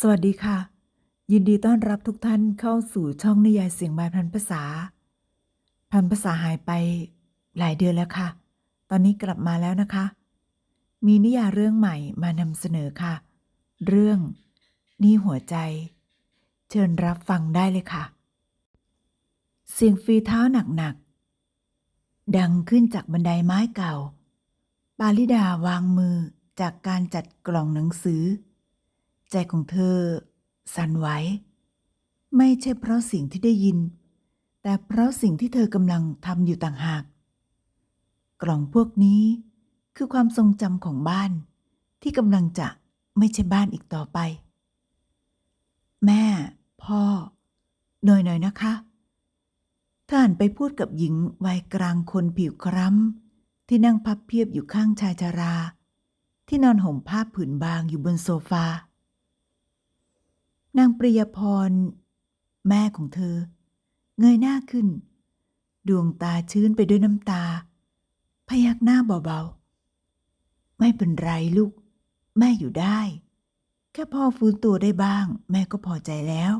สวัสดีค่ะ ยินดีต้อนรับทุกท่านเข้าสู่ช่องนิยายเสียงบายพันภาษา พันภาษาหายไปหลายเดือนแล้วค่ะ ตอนนี้กลับมาแล้วนะคะ มีนิยายเรื่องใหม่มานำเสนอค่ะ เรื่องนี่หัวใจ เชิญรับฟังได้เลยค่ะ เสียงฝีเท้าหนักๆ ดังขึ้นจากบันไดไม้เก่า ปาลิดาวางมือจากการจัดกล่องหนังสือ ใจของเธอ สั่นไหวไม่ใช่เพราะสิ่งที่ได้ยิน แต่เพราะสิ่งที่เธอกำลังทำอยู่ต่างหาก กล่องพวกนี้คือความทรงจำของบ้าน ที่กำลังจะไม่ใช่บ้านอีกต่อไป แม่ พ่อ หน่อยหน่อยนะคะเธอหันไปพูดกับหญิงวัยกลางคนผิวคล้ำที่นั่งพับเพียบอยู่ข้างชายชารา ที่นอนห่มผ้าผืนบางอยู่บนโซฟา นางปริยพร แม่ของเธอ เงยหน้าขึ้น ดวงตาชื้นไปด้วยน้ำตา พยักหน้าเบาๆ ไม่เป็นไรลูก แม่อยู่ได้ แค่พ่อฟื้นตัวได้บ้าง แม่ก็พอใจแล้ว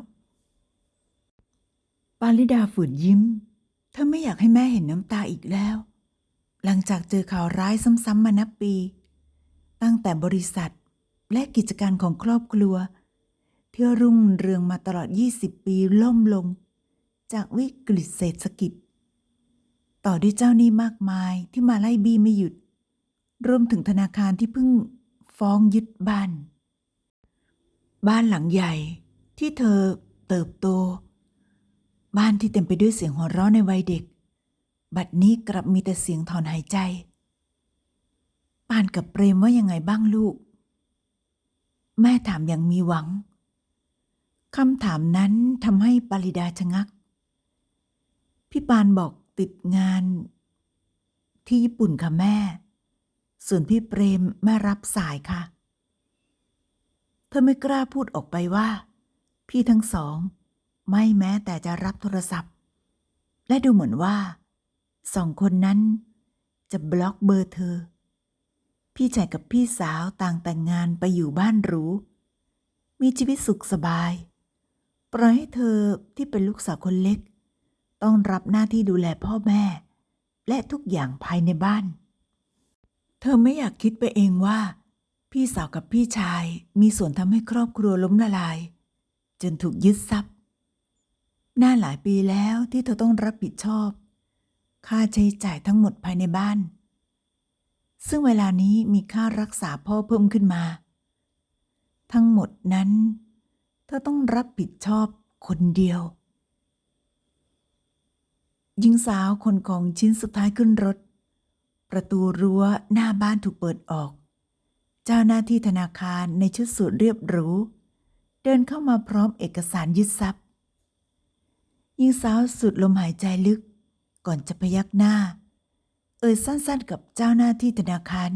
ปาลิดาฝืนยิ้ม เธอไม่อยากให้แม่เห็นน้ำตาอีกแล้ว หลังจากเจอข่าวร้ายซ้ำๆมานับปี ตั้งแต่บริษัทและกิจการของครอบครัว ที่รุ่งเรืองมาตลอด 20 ปีล่มลง จากวิกฤตเศรษฐกิจ ต่อด้วยเจ้าหนี้มากมายที่มาไล่บี้ไม่หยุด รวมถึงธนาคารที่เพิ่งฟ้องยึดบ้าน บ้านหลังใหญ่ที่เธอเติบโต บ้านที่เต็มไปด้วยเสียงหัวเราะในวัยเด็ก บัดนี้กลับมีแต่เสียงถอนหายใจปานกับเปรมว่ายังไงบ้างลูก แม่ถามอย่างมีหวัง คำถามนั้นทำให้ปริดาชะงัก พี่ปานบอกติดงาน ที่ญี่ปุ่นค่ะแม่ ส่วนพี่เปรมแม่รับสายค่ะ เธอไม่กล้าพูดออกไปว่า พี่ทั้งสอง ไม่แม้แต่จะรับโทรศัพท์ และดูเหมือนว่าสองคนนั้น จะบล็อกเบอร์เธอ พี่ชายกับพี่สาวต่างแต่งงานไปอยู่บ้านหรูมีชีวิตสุขสบาย ปล่อยให้เธอที่เป็นลูกสาวคนเล็ก ต้องรับหน้าที่ดูแลพ่อแม่ และทุกอย่างภายในบ้าน เธอไม่อยากคิดไปเองว่า พี่สาวกับพี่ชายมีส่วนทำให้ครอบครัวล้มละลาย จนถูกยึดทรัพย์น่าหลายปีแล้วที่เธอต้องรับผิดชอบ ค่าใช้จ่ายทั้งหมดภายในบ้าน ซึ่งเวลานี้มีค่ารักษาพ่อเพิ่มขึ้นมา ทั้งหมดนั้น เธอต้องรับผิดชอบคนเดียว หญิงสาวคนของชิ้นสุดท้ายขึ้นรถ ประตูรั้วหน้าบ้านถูกเปิดออก เจ้าหน้าที่ธนาคารในชุดสูทเรียบหรู เดินเข้ามาพร้อมเอกสารยึดทรัพย์ หญิงสาวสุดลมหายใจลึก ก่อนจะพยักหน้า เอ่ยสั้นๆกับเจ้าหน้าที่ธนาคาร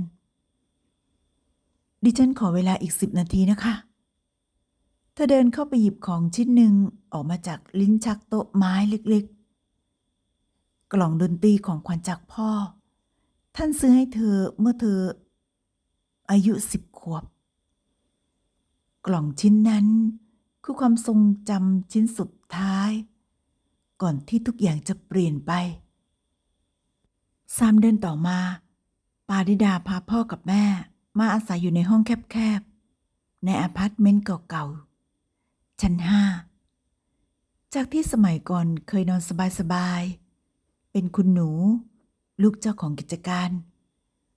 ดิฉันขอเวลาอีกสิบนาทีนะคะ เธอเดินเข้าไปหยิบของชิ้นหนึ่งออกมาจากลิ้นชักโต๊ะไม้เล็กๆ กล่องดนตรีของขวัญจากพ่อ ท่านซื้อให้เธอเมื่อเธอ อายุสิบขวบ กล่องชิ้นนั้นคือความทรงจำชิ้นสุดท้าย ก่อนที่ทุกอย่างจะเปลี่ยนไปสามเดือนต่อมา ปาริดาพาพ่อกับแม่ มาอาศัยอยู่ในห้องแคบๆ ในอพาร์ตเมนต์เก่าๆ ชั้นห้าจากที่สมัยก่อนเคยนอนสบายๆ เป็นคุณหนู ลูกเจ้าของกิจการ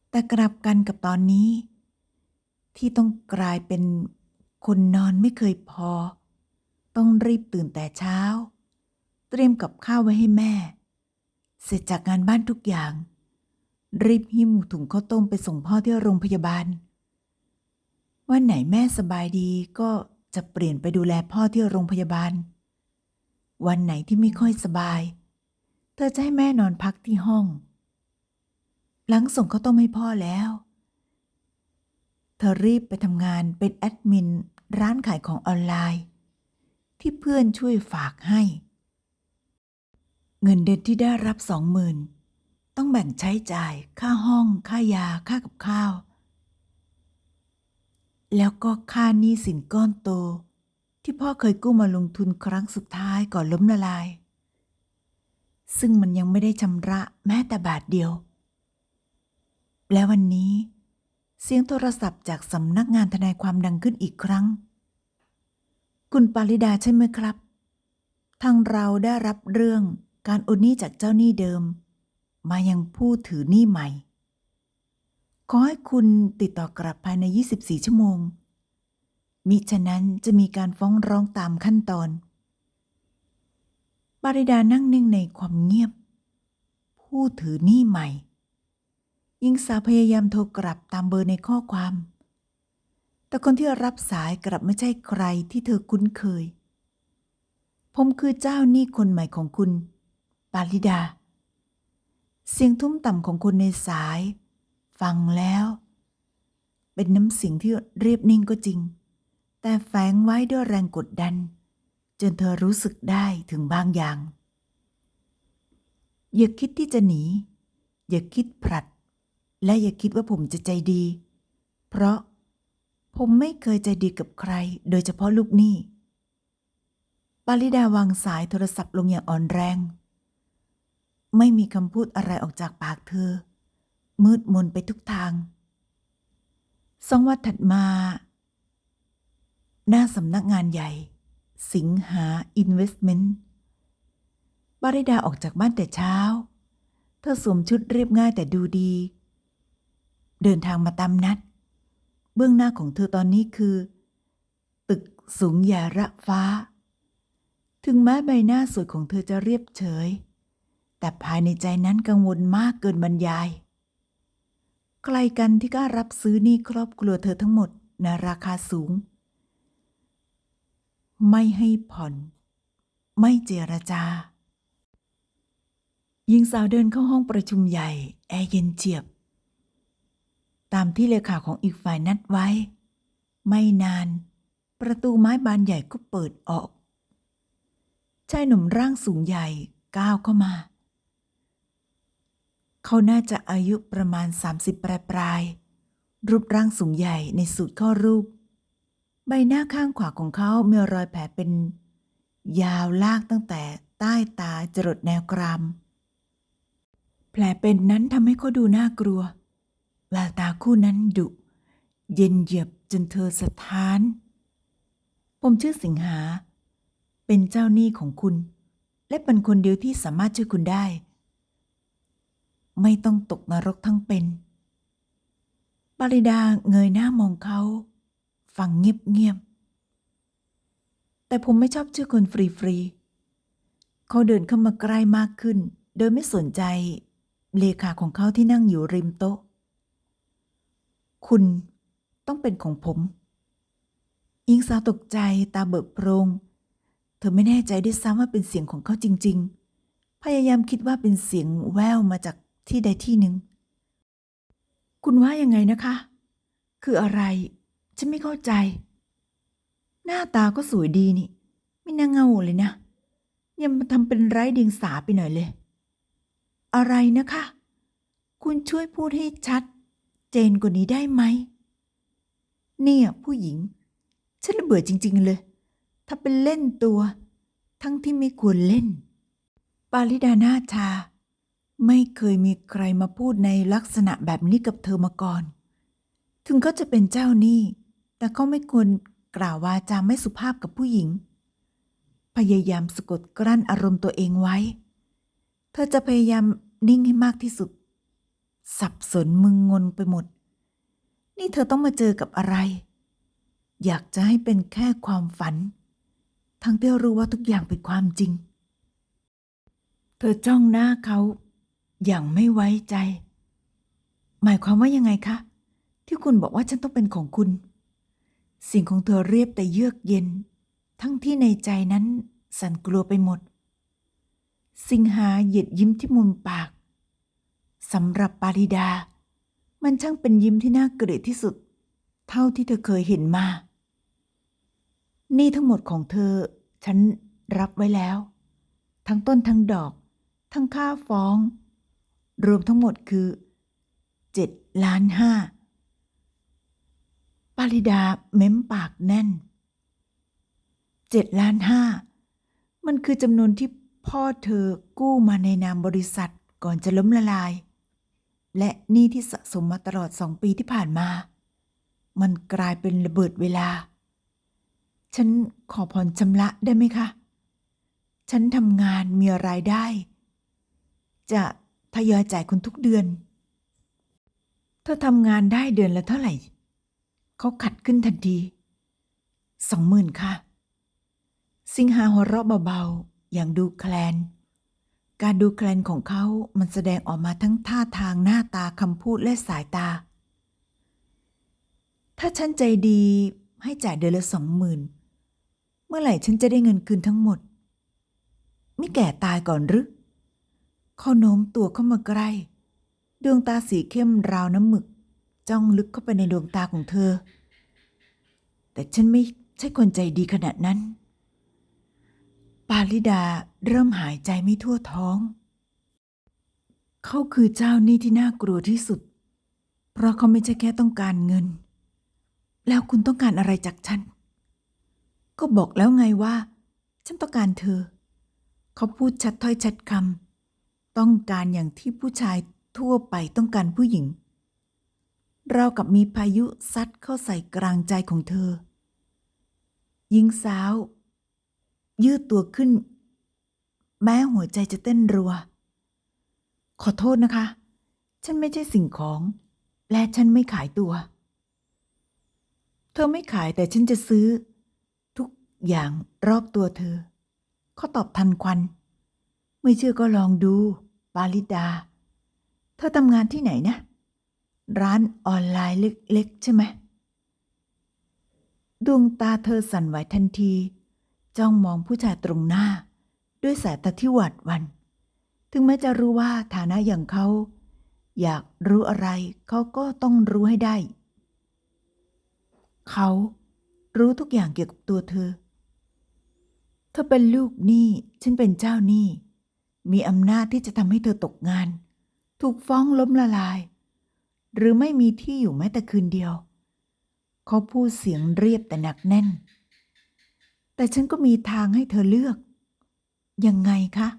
แต่กลับกันกับตอนนี้ ที่ต้องกลายเป็นคนนอนไม่เคยพอ ต้องรีบตื่นแต่เช้า เตรียมกับข้าวไว้ให้แม่ เสร็จจากงานบ้านทุกอย่าง รีบหิ้วถุงข้าวต้มไปส่งพ่อที่โรงพยาบาล วันไหนแม่สบายดีก็ จะเปลี่ยนไปดูแลพ่อที่โรงพยาบาล วันไหนที่ไม่ค่อยสบาย เธอจะให้แม่นอนพักที่ห้อง หลังส่งข้าวต้มให้พ่อแล้ว เธอรีบไปทำงานเป็นแอดมินร้านขายของออนไลน์ ที่เพื่อนช่วยฝากให้ เงินเดือนที่ได้รับสองหมื่นต้องแบ่งใช้จ่ายค่าห้อง ค่ายา ค่ากับข้าว แล้วก็ค่าหนี้สินก้อนโต ที่พ่อเคยกู้มาลงทุนครั้งสุดท้ายก่อนล้มละลาย ซึ่งมันยังไม่ได้ชำระแม้แต่บาทเดียว และวันนี้ เสียงโทรศัพท์จากสำนักงานทนายความดังขึ้นอีกครั้ง คุณปาริดาใช่ไหมครับ ทางเราได้รับเรื่องการโอนหนี้จากเจ้าหนี้เดิม มายังผู้ถือหนี้ใหม่ ขอให้คุณติดต่อกลับภายใน 24 ชั่วโมง มิฉะนั้นจะมีการฟ้องร้องตามขั้นตอน ปาริดานั่งนิ่งในความเงียบ ผู้ถือหนี้ใหม่หญิงสาวพยายามโทรกลับตามเบอร์ในข้อความ แต่คนที่รับสายกลับไม่ใช่ใครที่เธอคุ้นเคย ผมคือเจ้าหนี้คนใหม่ของคุณ ปาริดา เสียงทุ้มต่ำของคนในสาย ฟังแล้ว เป็นน้ำเสียงที่เรียบนิ่งก็จริง แต่แฝงไว้ด้วยแรงกดดัน จนเธอรู้สึกได้ถึงบางอย่าง อย่าคิดที่จะหนี อย่าคิดผลัด และอย่าคิดว่าผมจะใจดี เพราะผมไม่เคยใจดีกับใคร โดยเฉพาะลูกหนี้ ปาริดาวางสายโทรศัพท์ลงอย่างอ่อนแรง ไม่มีคำพูดอะไรออกจากปากเธอ มืดมนไปทุกทาง สองวันถัดมา หน้าสำนักงานใหญ่ สิงหาอินเวสเมนต์ปาริดาออกจากบ้านแต่เช้า เธอสวมชุดเรียบง่ายแต่ดูดี เดินทางมาตามนัด เบื้องหน้าของเธอตอนนี้คือ ตึกสูงใหญ่ระฟ้า ถึงแม้ใบหน้าสวยของเธอจะเรียบเฉย แต่ภายในใจนั้นกังวลมากเกินบรรยาย ใครกันที่กล้ารับซื้อหนี้ครอบครัวเธอทั้งหมดในราคาสูง ไม่ให้ผ่อน ไม่เจรจาหญิงสาวเดินเข้าห้องประชุมใหญ่ แอร์เย็นเจียบ ตามที่เลขาของอีกฝ่ายนัดไว้ ไม่นาน ประตูไม้บานใหญ่ก็เปิดออกชายหนุ่มร่างสูงใหญ่ก้าวเข้ามา เขาน่าจะอายุประมาณ 30 ปลายปลายๆรูปร่างสูงใหญ่ในสูตรข้อรูป ใบหน้าข้างขวาของเขามีรอยแผลเป็น ยาวลากตั้งแต่ใต้ตาจรดแนวกราม แผลเป็นนั้นทำให้เขาดูน่ากลัว แววตาคู่นั้นดุ เย็นเหยียบจนเธอสะท้าน ผมชื่อสิงหา เป็นเจ้าหนี้ของคุณ และเป็นคนเดียวที่สามารถช่วยคุณได้ ไม่ต้องตกนรกทั้งเป็นปาริดาเงยหน้ามองเขา ฟังเงียบๆ แต่ผมไม่ชอบชื่อคนฟรีๆ เขาเดินเข้ามาใกล้มากขึ้น โดยไม่สนใจ เลขาของเขาที่นั่งอยู่ริมโต๊ะ คุณต้องเป็นของผม อิงสาวตกใจตาเบิกโพรงเธอไม่แน่ใจด้วยซ้ำว่าเป็นเสียงของเขาจริง ๆ พยายามคิดว่าเป็นเสียงแววมาจาก ที่ใดที่หนึ่ง คุณว่ายังไงนะคะ คืออะไร ฉันไม่เข้าใจ หน้าตาก็สวยดีนี่ ไม่น่าเงาเลยนะ ยังมาทำเป็นไร้เดียงสาไปหน่อยเลย อะไรนะคะ คุณช่วยพูดให้ชัด เจนกว่านี้ได้ไหม เนี่ย ผู้หญิง ฉันระเบื่อจริง ๆ เลย ถ้าเป็นเล่นตัว ทั้งที่ไม่ควรเล่น ปาริดาหน้าชา ไม่เคยมีใครมาพูดในลักษณะแบบนี้กับเธอมาก่อน ถึงเขาจะเป็นเจ้าหนี้ แต่เขาไม่ควรกล่าววาจาไม่สุภาพกับผู้หญิง พยายามสะกดกลั้นอารมณ์ตัวเองไว้ เธอจะพยายามนิ่งให้มากที่สุด สับสนมึงงนไปหมด นี่เธอต้องมาเจอกับอะไร อยากจะให้เป็นแค่ความฝัน ทั้งที่รู้ว่าทุกอย่างเป็นความจริง เธอจ้องหน้าเขา อย่างไม่ไว้ใจ หมายความว่ายังไงคะ ที่คุณบอกว่าฉันต้องเป็นของคุณ สิ่งของเธอเรียบแต่เยือกเย็น ทั้งที่ในใจนั้นสั่นกลัวไปหมด สิงหาเหยียดยิ้มที่มุมปากสำหรับปาริดา มันช่างเป็นยิ้มที่น่าเกลียดที่สุด เท่าที่เธอเคยเห็นมา นี่ทั้งหมดของเธอ ฉันรับไว้แล้ว ทั้งต้นทั้งดอก ทั้งค่าฟ้อง รวมทั้งหมดคือเจ็ดล้านห้าปาริดาเม้มปากแน่นเจ็ดล้านห้ามันคือจำนวนที่พ่อเธอกู้มาในนามบริษัทก่อนจะล้มละลาย และหนี้ที่สะสมมาตลอดสองปีที่ผ่านมา มันกลายเป็นระเบิดเวลา ฉันขอผ่อนชำระได้ไหมคะ ฉันทำงานมีรายได้ จะ ทยอยจ่ายคุณทุกเดือน เธอทำงานได้เดือนละเท่าไหร่ เขาขัดขึ้นทันทีสองหมื่นค่ะ สิงหาหัวเราะเบาๆ อย่างดูแคลน การดูแคลนของเขามันแสดงออกมาทั้งท่าทางหน้าตาคำพูดและสายตา ถ้าฉันใจดีให้จ่ายเดือนละสองหมื่นเมื่อไหร่ฉันจะได้เงินคืนทั้งหมด ไม่แก่ตายก่อนหรือ เขาโน้มตัวเข้ามาใกล้ ดวงตาสีเข้มราวน้ำหมึก จ้องลึกเข้าไปในดวงตาของเธอ แต่ฉันไม่ใช่คนใจดีขนาดนั้น ปาลิดาเริ่มหายใจไม่ทั่วท้อง เขาคือเจ้านี้ที่น่ากลัวที่สุด เพราะเขาไม่ใช่แค่ต้องการเงิน แล้วคุณต้องการอะไรจากฉัน ก็บอกแล้วไงว่า ฉันต้องการเธอ เขาพูดชัดถ้อยชัดคำ ต้องการอย่างที่ผู้ชายทั่วไปต้องการผู้หญิง เรากับมีพายุซัดเข้าใส่กลางใจของเธอหญิงสาว ยืดตัวขึ้น แม้หัวใจจะเต้นรัว ขอโทษนะคะ ฉันไม่ใช่สิ่งของ และฉันไม่ขายตัว เธอไม่ขายแต่ฉันจะซื้อ ทุกอย่างรอบตัวเธอเขาตอบทันควัน ไม่เชื่อก็ลองดู ปาลิดา เธอทำงานที่ไหนนะ ร้านออนไลน์เล็กๆใช่ไหม ดวงตาเธอสั่นไหวทันที จ้องมองผู้ชายตรงหน้า ด้วยสายตาที่หวาดหวัน ถึงแม้จะรู้ว่าฐานะอย่างเขา อยากรู้อะไรเขาก็ต้องรู้ให้ได้ เขารู้ทุกอย่างเกี่ยวกับตัวเธอ เธอเป็นลูกหนี้ ฉันเป็นเจ้าหนี้ มีอำนาจที่จะทำให้เธอตกงาน ถูกฟ้องล้มละลาย หรือไม่มีที่อยู่แม้แต่คืนเดียว เขาพูดเสียงเรียบแต่หนักแน่น แต่ฉันก็มีทางให้เธอเลือก ยังไงคะ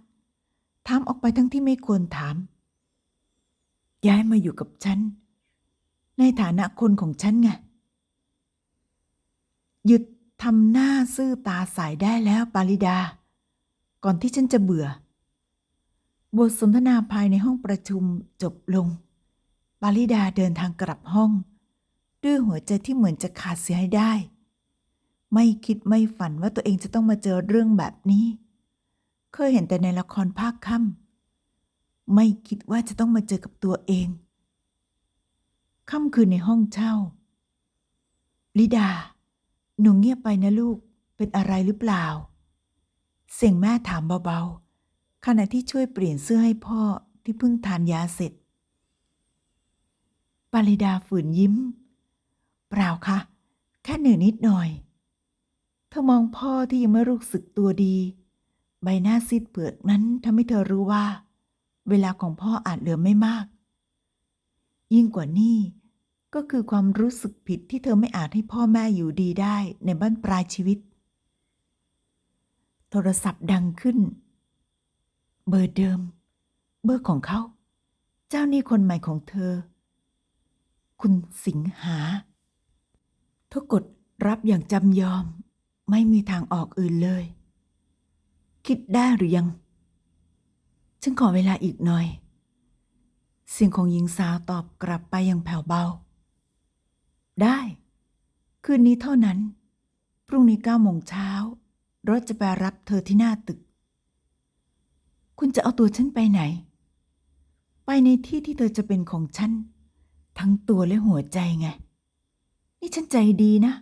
ถามออกไปทั้งที่ไม่ควรถาม ย้ายมาอยู่กับฉัน ในฐานะคนของฉันไง หยุดทำหน้าซื่อตาใสได้แล้วปาริดา ก่อนที่ฉันจะเบื่อ บทสนทนาภายในห้องประชุมจบลง ปาริดาเดินทางกลับห้อง ด้วยหัวใจที่เหมือนจะขาดเสียให้ได้ ไม่คิดไม่ฝันว่าตัวเองจะต้องมาเจอเรื่องแบบนี้ เคยเห็นแต่ในละครภาคค่ำไม่คิดว่าจะต้องมาเจอกับตัวเอง ค่ำคืนในห้องเช่า ลิดา หนูเงียบไปนะลูก เป็นอะไรหรือเปล่า เสียงแม่ถามเบาๆ ขณะที่ช่วยเปลี่ยนเสื้อให้พ่อที่เพิ่งทานยาเสร็จ ปาริดาฝืนยิ้ม เปล่าค่ะ แค่เหนื่อยนิดหน่อย เธอมองพ่อที่ยังไม่รู้สึกตัวดี ใบหน้าซีดเปือกนั้นทำให้เธอรู้ว่า เวลาของพ่ออาจเหลือไม่มาก ยิ่งกว่านี้ก็คือความรู้สึกผิดที่เธอไม่อาจให้พ่อแม่อยู่ดีได้ในบ้านปลายชีวิต โทรศัพท์ดังขึ้น เบอร์เดิม เบอร์ของเขา เจ้าหนี้คนใหม่ของเธอ คุณสิงหาเธอกดรับอย่างจำยอม ไม่มีทางออกอื่นเลย คิดได้หรือยังฉันขอเวลาอีกหน่อย เสียงของหญิงสาวตอบกลับไปอย่างแผ่วเบา ได้ คืนนี้เท่านั้น พรุ่งนี้เก้าโมงเช้ารถจะไปรับเธอที่หน้าตึก คุณจะเอาตัวฉันไปไหน ไปในที่ที่เธอจะเป็นของฉัน ทั้งตัวและหัวใจไง นี่ฉันใจดีนะ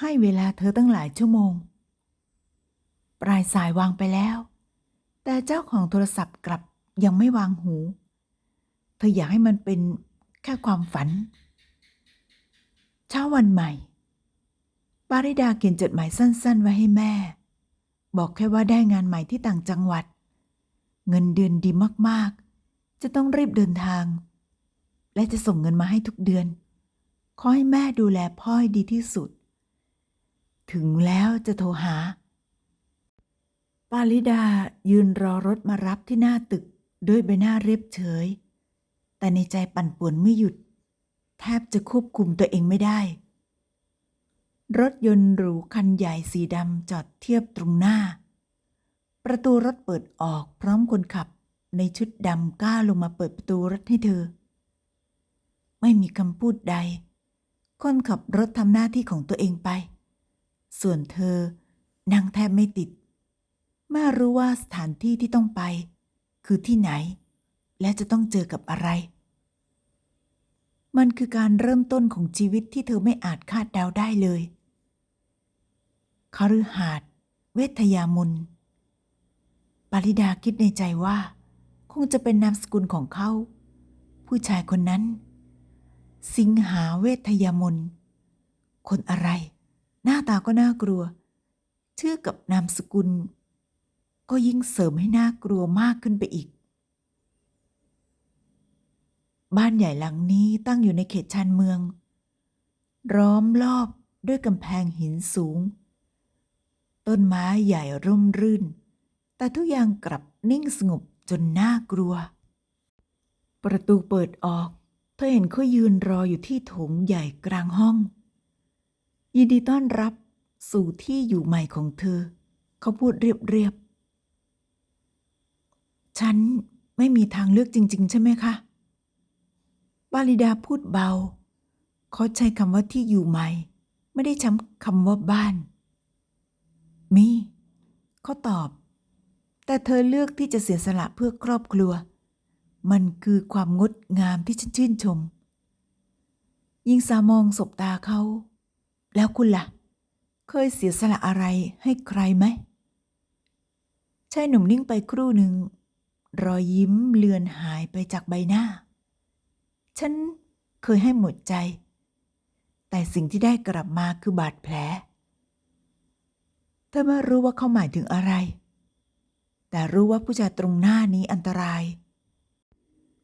ให้เวลาเธอตั้งหลายชั่วโมง ปลายสายวางไปแล้ว แต่เจ้าของโทรศัพท์กลับยังไม่วางหู เธออยากให้มันเป็นแค่ความฝัน เช้าวันใหม่ ปาริดาเขียนจดหมายสั้น ๆ ไว้ให้แม่ บอกแค่ว่าได้งานใหม่ที่ต่างจังหวัด เงินเดือนดีมากๆ จะต้องรีบเดินทาง และจะส่งเงินมาให้ทุกเดือน ขอให้แม่ดูแลพ่อให้ดีที่สุด ถึงแล้วจะโทรหา ปาลิดายืนรอรถมารับที่หน้าตึกด้วยใบหน้าเรียบเฉย แต่ในใจปั่นป่วนไม่หยุด แทบจะควบคุมตัวเองไม่ได้ รถยนต์หรูคันใหญ่สีดำจอดเทียบตรงหน้า ประตูรถเปิดออกพร้อมคนขับ ในชุดดำก้าวลงมาเปิดประตูรถให้เธอ ไม่มีคำพูดใด คนขับรถทำหน้าที่ของตัวเองไป ส่วนเธอนั่งแทบไม่ติดเมื่อรู้ว่าสถานที่ที่ต้องไป คือที่ไหน และจะต้องเจอกับอะไร มันคือการเริ่มต้นของชีวิตที่เธอไม่อาจคาดเดาได้เลยคฤหาสน์เวทยามน ปาริดาคิดในใจว่า คงจะเป็นนามสกุลของเขา ผู้ชายคนนั้น สิงหาเวทยมน คนอะไร หน้าตาก็น่ากลัว ชื่อกับนามสกุล ก็ยิ่งเสริมให้น่ากลัวมากขึ้นไปอีก บ้านใหญ่หลังนี้ตั้งอยู่ในเขตชานเมืองล้อมรอบด้วยกำแพงหินสูง ต้นไม้ใหญ่ร่มรื่น แต่ทุกอย่างกลับนิ่งสงบจนน่ากลัว ประตูเปิดออก เธอเห็นเขายืนรออยู่ที่โถงใหญ่กลางห้อง ยินดีต้อนรับสู่ที่อยู่ใหม่ของเธอ เขาพูดเรียบๆ ฉันไม่มีทางเลือกจริง ๆ ใช่ไหมคะบาลิดาพูดเบา เขาใช้คำว่าที่อยู่ใหม่ ไม่ได้ช้ำคำว่าบ้าน มี เขาตอบ แต่เธอเลือกที่จะเสียสละเพื่อครอบครัว มันคือความงดงามที่ฉันชื่นชม ยิงสามองสบตาเขา แล้วคุณล่ะ เคยเสียสละอะไรให้ใครไหมชายหนุ่มนิ่งไปครู่หนึ่ง รอยยิ้มเลือนหายไปจากใบหน้า ฉันเคยให้หมดใจ แต่สิ่งที่ได้กลับมาคือบาดแผลเธอไม่รู้ว่าเขาหมายถึงอะไร แต่รู้ว่าผู้ชายตรงหน้านี้อันตราย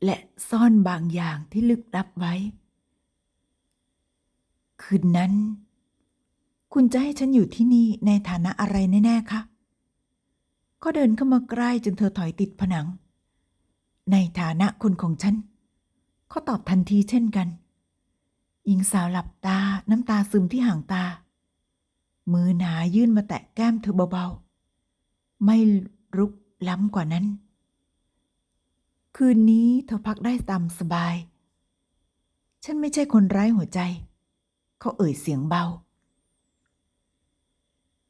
และซ่อนบางอย่างที่ลึกลับไว้ คืนนั้น คุณจะให้ฉันอยู่ที่นี่ในฐานะอะไรแน่ๆคะก็เดินเข้ามาใกล้จนเธอถอยติดผนัง ในฐานะคนของฉันเขาตอบทันทีเช่นกันหญิงสาวหลับตาน้ำตาซึมที่ห่างตา มือหนายื่นมาแตะแก้มเธอเบาๆ ไม่ รุกล้ำกว่านั้น คืนนี้เธอพักได้ตามสบาย ฉันไม่ใช่คนร้ายหัวใจ เขาเอ่ยเสียงเบา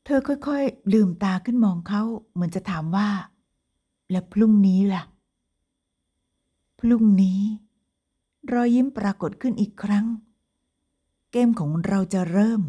เธอค่อยๆ ลืมตาขึ้นมองเขาเหมือนจะถามว่า แล้วพรุ่งนี้ล่ะ พรุ่งนี้ รอยยิ้มปรากฏขึ้นอีกครั้ง เกมของเราจะเริ่ม